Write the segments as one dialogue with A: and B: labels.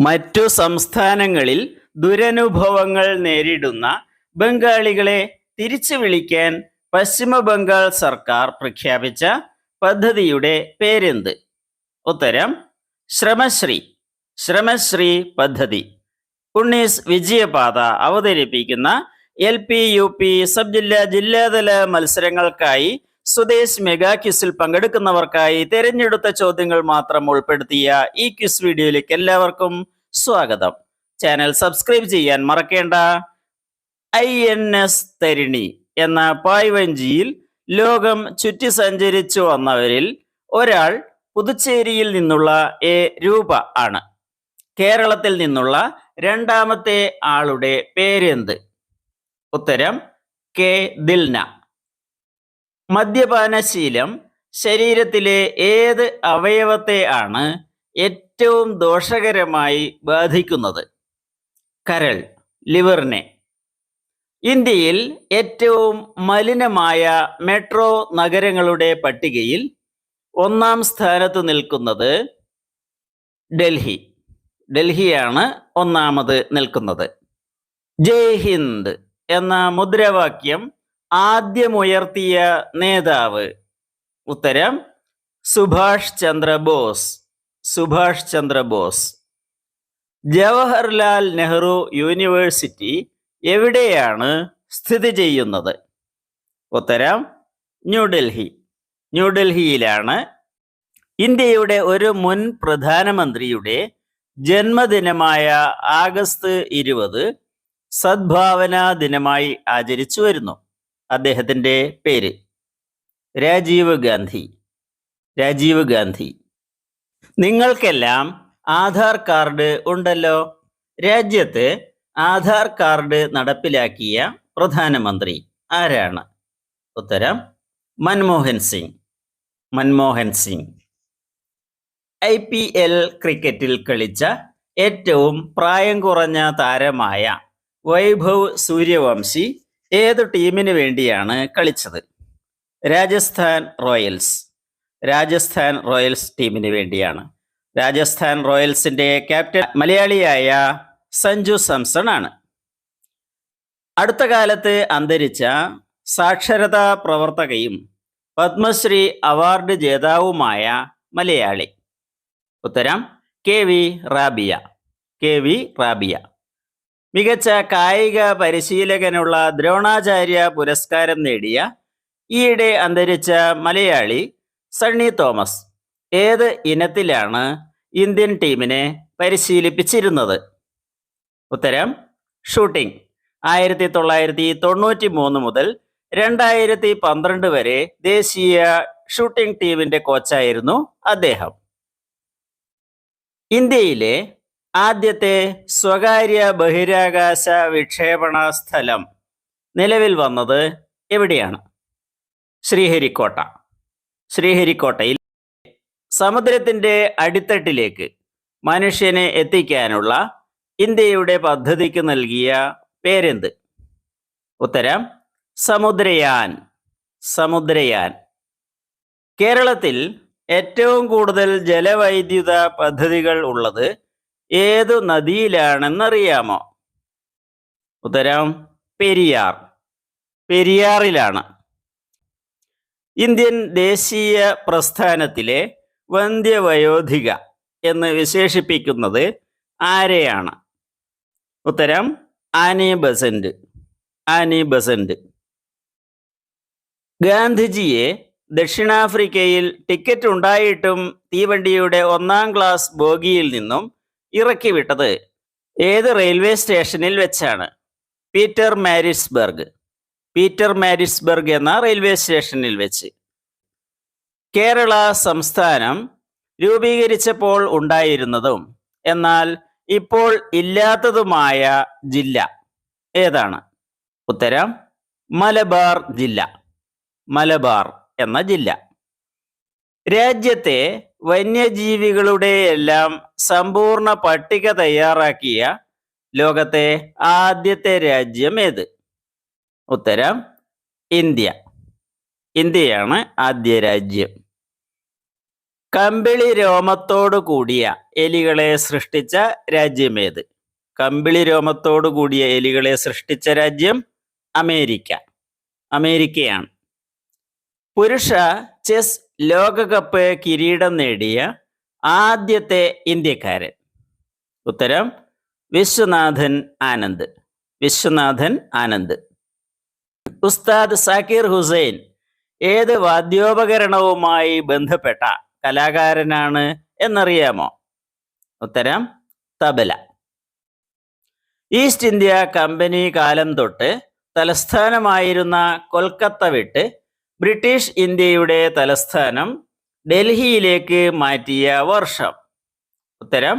A: മറ്റു സംസ്ഥാനങ്ങളിൽ ദുരനുഭവങ്ങൾ നേരിടുന്ന ബംഗാളികളെ തിരിച്ചു വിളിക്കാൻ പശ്ചിമ ബംഗാൾ സർക്കാർ പ്രഖ്യാപിച്ച പദ്ധതിയുടെ പേരെന്ത്? ഉത്തരം ശ്രമശ്രീ. ശ്രമശ്രീ പദ്ധതി. ഉണ്ണീസ് വിജയപാത അവതരിപ്പിക്കുന്ന L P U P sub ജില്ലാ ജില്ലാതല മത്സരങ്ങൾക്കായി സ്വദേശ് മെഗാ ക്വിസിൽ പങ്കെടുക്കുന്നവർക്കായി തിരഞ്ഞെടുത്ത ചോദ്യങ്ങൾ മാത്രം ഉൾപ്പെടുത്തിയ ഈ ക്വിസ് വീഡിയോയിലേക്ക് എല്ലാവർക്കും സ്വാഗതം. ചാനൽ സബ്സ്ക്രൈബ് ചെയ്യാൻ മറക്കേണ്ട. ഐ എൻ എസ് തരിണി എന്ന പായ്വഞ്ചിയിൽ ലോകം ചുറ്റി സഞ്ചരിച്ചു വന്നവരിൽ ഒരാൾ പുതുച്ചേരിയിൽ നിന്നുള്ള എ രൂപ ആണ്. കേരളത്തിൽ നിന്നുള്ള രണ്ടാമത്തെ ആളുടെ പേരെന്ത്? ഉത്തരം കെ ദിൽന. മദ്യപാനശീലം ശരീരത്തിലെ ഏത് അവയവത്തെ ആണ് ഏറ്റവും ദോഷകരമായി ബാധിക്കുന്നത്? കരൾ ലിവറിനെ ഇന്ത്യയിൽ ഏറ്റവും മലിനമായ മെട്രോ നഗരങ്ങളുടെ പട്ടികയിൽ ഒന്നാം സ്ഥാനത്ത് നിൽക്കുന്നത് ഡൽഹി. ഡൽഹിയാണ് ഒന്നാമത് നിൽക്കുന്നത്. ജയ് ഹിന്ദ് എന്ന മുദ്രാവാക്യം ആദ്യമുയർത്തിയ നേതാവ്. ഉത്തരം സുഭാഷ് ചന്ദ്ര ബോസ്. സുഭാഷ് ചന്ദ്ര ബോസ്. ജവഹർലാൽ നെഹ്റു യൂണിവേഴ്സിറ്റി എവിടെയാണ് സ്ഥിതി ചെയ്യുന്നത്? ഉത്തരം ന്യൂഡൽഹി. ന്യൂഡൽഹിയിലാണ് ഇന്ത്യയുടെ ഒരു മുൻ പ്രധാനമന്ത്രിയുടെ ജന്മദിനമായ ആഗസ്റ്റ് ഇരുപത് സദ്ഭാവനാ ദിനമായി ആചരിച്ചു വരുന്നു. അദ്ദേഹത്തിന്റെ പേര്. രാജീവ് ഗാന്ധി. രാജീവ് ഗാന്ധി. നിങ്ങൾക്കെല്ലാം ആധാർ കാർഡ് ഉണ്ടല്ലോ. രാജ്യത്ത് ആധാർ കാർഡ് നടപ്പിലാക്കിയ പ്രധാനമന്ത്രി ആരാണ്? ഉത്തരം Manmohan Singh. Manmohan Singh. I P L ക്രിക്കറ്റിൽ കളിച്ച ഏറ്റവും പ്രായം കുറഞ്ഞ താരമായ വൈഭവ് സൂര്യവംശി ഏതു ടീമിന് വേണ്ടിയാണ് കളിച്ചത്? രാജസ്ഥാൻ റോയൽസ്. രാജസ്ഥാൻ റോയൽസ് ടീമിന് വേണ്ടിയാണ്. രാജസ്ഥാൻ റോയൽസിന്റെ ക്യാപ്റ്റൻ മലയാളിയായ സഞ്ജു സാംസൺ ആണ് അടുത്ത കാലത്ത് അന്തരിച്ച സാക്ഷരതാ പ്രവർത്തകയും പത്മശ്രീ അവാർഡ് ജേതാവുമായ മലയാളി. ഉത്തരം K V Rabiya. K V Rabiya. മികച്ച കായിക പരിശീലകനുള്ള ദ്രോണാചാര്യ പുരസ്കാരം നേടിയ ഈയിടെ അന്തരിച്ച മലയാളി സണ്ണി തോമസ് ഏത് ഇനത്തിലാണ് ഇന്ത്യൻ ടീമിനെ പരിശീലിപ്പിച്ചിരുന്നത്? ഉത്തരം ഷൂട്ടിംഗ്. ആയിരത്തി തൊള്ളായിരത്തി തൊണ്ണൂറ്റി മൂന്ന് മുതൽ രണ്ടായിരത്തി പന്ത്രണ്ട് വരെ ദേശീയ ഷൂട്ടിംഗ് ടീമിന്റെ കോച്ചായിരുന്നു അദ്ദേഹം. ഇന്ത്യയിലെ ആദ്യത്തെ സ്വകാര്യ ബഹിരാകാശ വിക്ഷേപണ സ്ഥലം നിലവിൽ വന്നത് എവിടെയാണ്? ശ്രീഹരിക്കോട്ട. ശ്രീഹരിക്കോട്ടയിൽ സമുദ്രത്തിന്റെ അടിത്തട്ടിലേക്ക് മനുഷ്യനെ എത്തിക്കാനുള്ള ഇന്ത്യയുടെ പദ്ധതിക്ക് നൽകിയ പേരെന്ത്? ഉത്തരം സമുദ്രയാൻ. സമുദ്രയാൻ. കേരളത്തിൽ ഏറ്റവും കൂടുതൽ ജലവൈദ്യുത പദ്ധതികൾ ഉള്ളത് ഏതു നദിയിലാണെന്നറിയാമോ? ഉത്തരം പെരിയാർ. പെരിയാറിലാണ്. ഇന്ത്യൻ ദേശീയ പ്രസ്ഥാനത്തിലെ വന്ധ്യവയോധിക എന്ന് വിശേഷിപ്പിക്കുന്നത് ആരെയാണ്? ഉത്തരം ആനി ബസന്റ്. Annie Besant. ഗാന്ധിജിയെ ദക്ഷിണാഫ്രിക്കയിൽ ടിക്കറ്റ് ഉണ്ടായിട്ടും തീവണ്ടിയുടെ ഒന്നാം ക്ലാസ് ബോഗിയിൽ നിന്നും ഇറക്കി വിട്ടത് ഏത് റെയിൽവേ സ്റ്റേഷനിൽ വെച്ചാണ്? പീറ്റർ മാരിസ്ബർഗ് പീറ്റർ മാരിസ്ബർഗ് എന്ന റെയിൽവേ സ്റ്റേഷനിൽ വെച്ച്. കേരള സംസ്ഥാനം രൂപീകരിച്ചപ്പോൾ ഉണ്ടായിരുന്നതും എന്നാൽ ഇപ്പോൾ ഇല്ലാത്തതുമായ ജില്ല ഏതാണ്? ഉത്തരം മലബാർ ജില്ല. മലബാർ എന്ന ജില്ല. രാജ്യത്തെ വന്യജീവികളുടെ എല്ലാം സമ്പൂർണ പട്ടിക തയ്യാറാക്കിയ ലോകത്തെ ആദ്യത്തെ രാജ്യം ഏത്? ഉത്തരം ഇന്ത്യ. ഇന്ത്യയാണ് ആദ്യ രാജ്യം. കമ്പിളി രോമത്തോടു കൂടിയ എലികളെ സൃഷ്ടിച്ച രാജ്യമേത് കമ്പിളി രോമത്തോടു കൂടിയ എലികളെ സൃഷ്ടിച്ച രാജ്യം അമേരിക്ക. അമേരിക്കയാണ്. പുരുഷ ചെസ് ലോകകപ്പ് കിരീടം നേടിയ ആദ്യത്തെ ഇന്ത്യക്കാരൻ. ഉത്തരം വിശ്വനാഥൻ ആനന്ദ്. വിശ്വനാഥൻ ആനന്ദ്. ഉസ്താദ് സാക്കിർ ഹുസൈൻ ഏത് വാദ്യോപകരണവുമായി ബന്ധപ്പെട്ട കലാകാരനാണ് എന്നറിയാമോ? ഉത്തരം തബല. ഈസ്റ്റ് ഇന്ത്യ കമ്പനി കാലം തൊട്ട് തലസ്ഥാനമായിരുന്ന കൊൽക്കത്ത വിട്ട് ബ്രിട്ടീഷ് ഇന്ത്യയുടെ തലസ്ഥാനം ഡൽഹിയിലേക്ക് മാറ്റിയ വർഷം. ഉത്തരം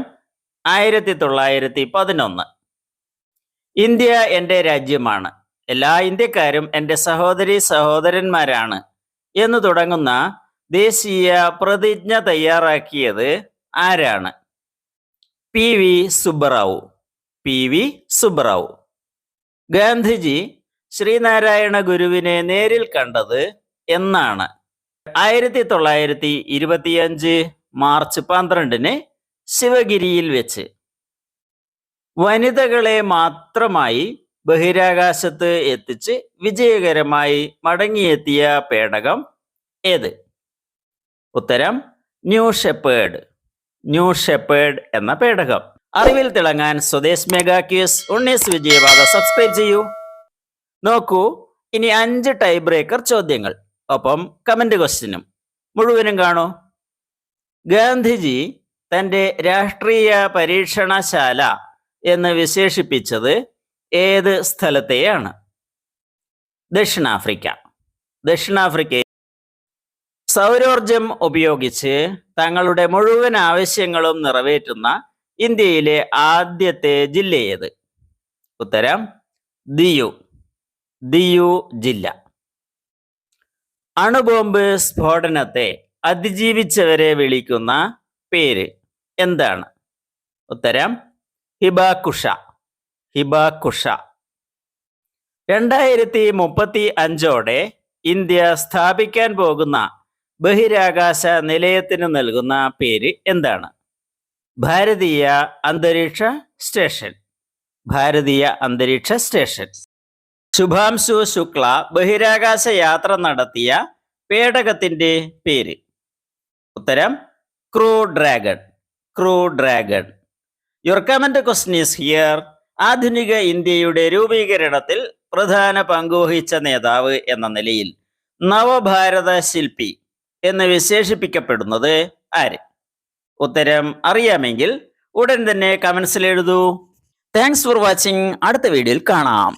A: ആയിരത്തി തൊള്ളായിരത്തി പതിനൊന്ന് ഇന്ത്യ എന്റെ രാജ്യമാണ്. എല്ലാ ഇന്ത്യക്കാരും എന്റെ സഹോദരി സഹോദരന്മാരാണ് എന്ന് തുടങ്ങുന്ന ദേശീയ പ്രതിജ്ഞ തയ്യാറാക്കിയത് ആരാണ്? P V Subbarao P V Subbarao Gandhiji Sreenarayana ഗുരുവിനെ നേരിൽ കണ്ടത് എന്നാണ്. ആയിരത്തി തൊള്ളായിരത്തി ഇരുപത്തിയഞ്ച് മാർച്ച് പന്ത്രണ്ടിന് ശിവഗിരിയിൽ വെച്ച്. വനിതകളെ മാത്രമായി ബഹിരാകാശത്ത് എത്തിച്ച് വിജയകരമായി മടങ്ങിയെത്തിയ പേടകം ഏത്? ഉത്തരം ന്യൂ ഷെപ്പേഡ് ന്യൂ ഷെപ്പേഡ് എന്ന പേടകം. അറിവിൽ തിളങ്ങാൻ Swadesh mega quiz Unnis Vijayapatha subscribe ചെയ്യൂ. നോക്കൂ ഇനി അഞ്ച് ടൈ ബ്രേക്കർ ചോദ്യങ്ങൾ. ഒപ്പം കമന്റ് ക്വസ്റ്റ്യനും മുഴുവനും കാണൂ? ഗാന്ധിജി തന്റെ രാഷ്ട്രീയ പരീക്ഷണശാല എന്ന് വിശേഷിപ്പിച്ചത് ഏത് സ്ഥലത്തെയാണ്? ദക്ഷിണാഫ്രിക്ക. ദക്ഷിണാഫ്രിക്ക സൗരോർജം ഉപയോഗിച്ച് തങ്ങളുടെ മുഴുവൻ ആവശ്യങ്ങളും നിറവേറ്റുന്ന ഇന്ത്യയിലെ ആദ്യത്തെ ജില്ലയേത്? ഉത്തരം ദിയു. ദിയു ജില്ല. അണുബോംബ് സ്ഫോടനത്തെ അതിജീവിച്ചവരെ വിളിക്കുന്ന പേര് എന്താണ്? ഉത്തരം ഹിബാകുഷ. ഹിബാകുഷ. രണ്ടായിരത്തി മുപ്പത്തി അഞ്ചോടെ ഇന്ത്യ സ്ഥാപിക്കാൻ പോകുന്ന ബഹിരാകാശ നിലയത്തിന് നൽകുന്ന പേര് എന്താണ്? ഭാരതീയ അന്തരീക്ഷ സ്റ്റേഷൻ. ഭാരതീയ അന്തരീക്ഷ സ്റ്റേഷൻ. ശുഭാംശു ശുക്ല ബഹിരാകാശ യാത്ര നടത്തിയ പേടകത്തിന്റെ പേര്. ഉത്തരം crew dragon crew dragon. Your comment question is here ആധുനിക ഇന്ത്യയുടെ രൂപീകരണത്തിൽ പ്രധാന പങ്കുവഹിച്ച നേതാവ് എന്ന നിലയിൽ നവഭാരത ശില്പി എന്ന് വിശേഷിപ്പിക്കപ്പെടുന്നത് ആര്? ഉത്തരം അറിയാമെങ്കിൽ ഉടൻ തന്നെ കമൻസിൽ എഴുതൂ. താങ്ക്സ് ഫോർ വാച്ചിങ് അടുത്ത വീഡിയോയിൽ കാണാം.